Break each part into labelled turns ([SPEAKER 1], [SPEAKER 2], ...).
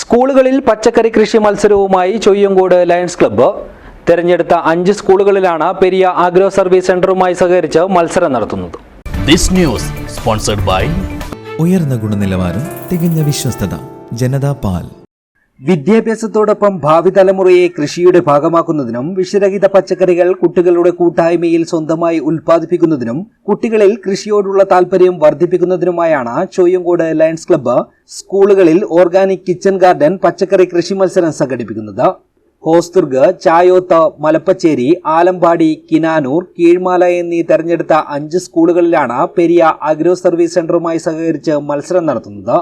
[SPEAKER 1] സ്കൂളുകളിൽ പച്ചക്കറി കൃഷി മത്സരവുമായി ചൊയ്യങ്കോട് ലയൺസ് ക്ലബ്ബ് തെരഞ്ഞെടുത്ത അഞ്ച് സ്കൂളുകളിലാണ് പെരിയ ആഗ്രോ സർവീസ് സെന്ററുമായി സഹകരിച്ച് മത്സരം നടത്തുന്നത്.
[SPEAKER 2] This news sponsored by
[SPEAKER 3] ഉയർന്ന ഗുണനിലവാരം തികഞ്ഞ വിശ്വസ്തത ജനതാ പാൽ.
[SPEAKER 1] വിദ്യാഭ്യാസത്തോടൊപ്പം ഭാവി തലമുറയെ കൃഷിയുടെ ഭാഗമാക്കുന്നതിനും വിഷരഹിത പച്ചക്കറികൾ കുട്ടികളുടെ കൂട്ടായ്മയിൽ സ്വന്തമായി ഉൽപ്പാദിപ്പിക്കുന്നതിനും കുട്ടികളിൽ കൃഷിയോടുള്ള താൽപര്യം വർദ്ധിപ്പിക്കുന്നതിനുമായാണ് ചോയ്യങ്കോട് ലയൺസ് ക്ലബ്ബ് സ്കൂളുകളിൽ ഓർഗാനിക് കിച്ചൺ ഗാർഡൻ പച്ചക്കറി കൃഷി മത്സരം സംഘടിപ്പിക്കുന്നത്. ഹോസ്തുർഗ് ചായോത്ത് മലപ്പച്ചേരി ആലമ്പാടി കിനാനൂർ കീഴ്മാല എന്നീ തെരഞ്ഞെടുത്ത അഞ്ച് സ്കൂളുകളിലാണ് പെരിയ അഗ്രോ സർവീസ് സെന്ററുമായി സഹകരിച്ച് മത്സരം നടത്തുന്നത്.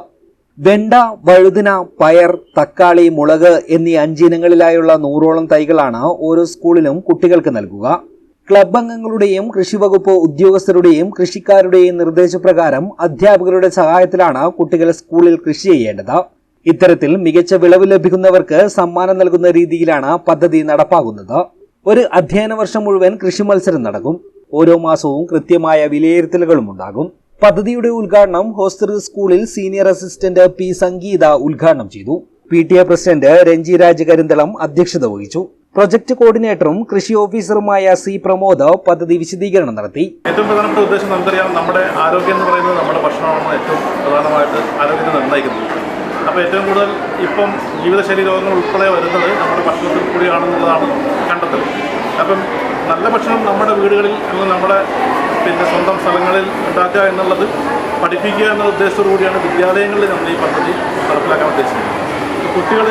[SPEAKER 1] വെണ്ട വഴുതിന പയർ തക്കാളി മുളക് എന്നീ അഞ്ചിനങ്ങളിലായുള്ള നൂറോളം തൈകളാണ് ഓരോ സ്കൂളിലും കുട്ടികൾക്ക് നൽകുക. ക്ലബ് അംഗങ്ങളുടെയും കൃഷിവകുപ്പ് ഉദ്യോഗസ്ഥരുടെയും കൃഷിക്കാരുടെയും നിർദ്ദേശപ്രകാരം അധ്യാപകരുടെ സഹായത്തിലാണ് കുട്ടികൾ സ്കൂളിൽ കൃഷി ചെയ്യേണ്ടത്. ഇത്തരത്തിൽ മികച്ച വിളവ് ലഭിക്കുന്നവർക്ക് സമ്മാനം നൽകുന്ന രീതിയിലാണ് പദ്ധതി നടപ്പാക്കുന്നത്. ഒരു അധ്യയന വർഷം മുഴുവൻ കൃഷി മത്സരം നടക്കും. ഓരോ മാസവും കൃത്യമായ വിലയിരുത്തലുകളും ഉണ്ടാകും. പദ്ധതിയുടെ ഉദ്ഘാടനം ഹോസ്റ്റർ സ്കൂളിൽ സീനിയർ അസിസ്റ്റന്റ് പി സംഗീത ഉദ്ഘാടനം ചെയ്തു. P T A president Ranji Rajakarinthalam അധ്യക്ഷത വഹിച്ചു. പ്രൊജക്ട് കോർഡിനേറ്ററും കൃഷി ഓഫീസറുമായ സി പ്രമോദ് പദ്ധതി വിശദീകരണം നടത്തി.
[SPEAKER 4] ഏറ്റവും പ്രധാനപ്പെട്ട ഉദ്ദേശം നമുക്കറിയാം നമ്മുടെ ആരോഗ്യം എന്ന് പറയുന്നത് നമ്മുടെ ഭക്ഷണമാണ് ഏറ്റവും പ്രധാനമായിട്ട് ആരോഗ്യത്തെ നിർണയിക്കുന്നത്. അപ്പോൾ ഏറ്റവും കൂടുതൽ ഇപ്പം ജീവിതശൈലി രോഗങ്ങൾ ഉൾപ്പെടെ വരുന്നത് നമ്മുടെ ഭക്ഷണത്തിൽ കൂടിയാണെന്നുള്ളതാണ് കണ്ടെത്തൽ. അപ്പം നല്ല ഭക്ഷണം നമ്മുടെ വീടുകളിൽ അല്ലെങ്കിൽ നമ്മുടെ പിന്നെ സ്വന്തം സ്ഥലങ്ങളിൽ ഉണ്ടാക്കുക എന്നുള്ളത് പഠിപ്പിക്കുക എന്ന ഉദ്ദേശത്തോടുകൂടിയാണ് വിദ്യാലയങ്ങളിൽ നമ്മൾ ഈ പദ്ധതി നടപ്പിലാക്കാൻ ഉദ്ദേശിക്കുന്നത്. കുട്ടികൾ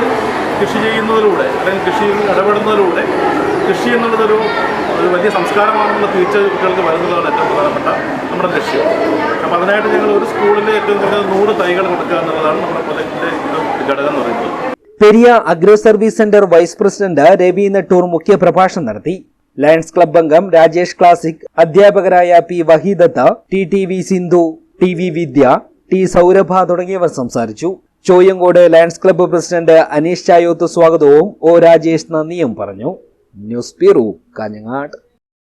[SPEAKER 4] കൃഷി ചെയ്യുന്നതിലൂടെ അല്ലെങ്കിൽ കൃഷിയിൽ ഇടപെടുന്നതിലൂടെ കൃഷി എന്നുള്ളതൊരു ഒരു വലിയ സംസ്കാരമാണെന്നുള്ള തീർച്ച കുട്ടികൾക്ക് വരുന്നതാണ് ഏറ്റവും പ്രധാനപ്പെട്ട നമ്മുടെ ലക്ഷ്യം. അപ്പോൾ അതിനായിട്ട് ഞങ്ങൾ ഒരു സ്കൂളിൽ ഏറ്റവും കൂടുതൽ നൂറ് തൈകൾ കൊടുക്കുക എന്നുള്ളതാണ് നമ്മുടെ ഒരു ഘടകം എന്ന് പറയുന്നത്.
[SPEAKER 1] Periya agro service centre vice president Ravi Nettur മുഖ്യ പ്രഭാഷണം നടത്തി. ലയൺസ് ക്ലബ് അംഗം രാജേഷ് ക്ലാസിക് അധ്യാപകരായ P Waheedatha T T V Sindhu T V Vidya T Saurabha തുടങ്ങിയവർ സംസാരിച്ചു. Choyyankode Lions club president Aneesh Chayoth സ്വാഗതവും ഒ രാജേഷ് നന്ദിയും പറഞ്ഞു. News bureau Kanhangad.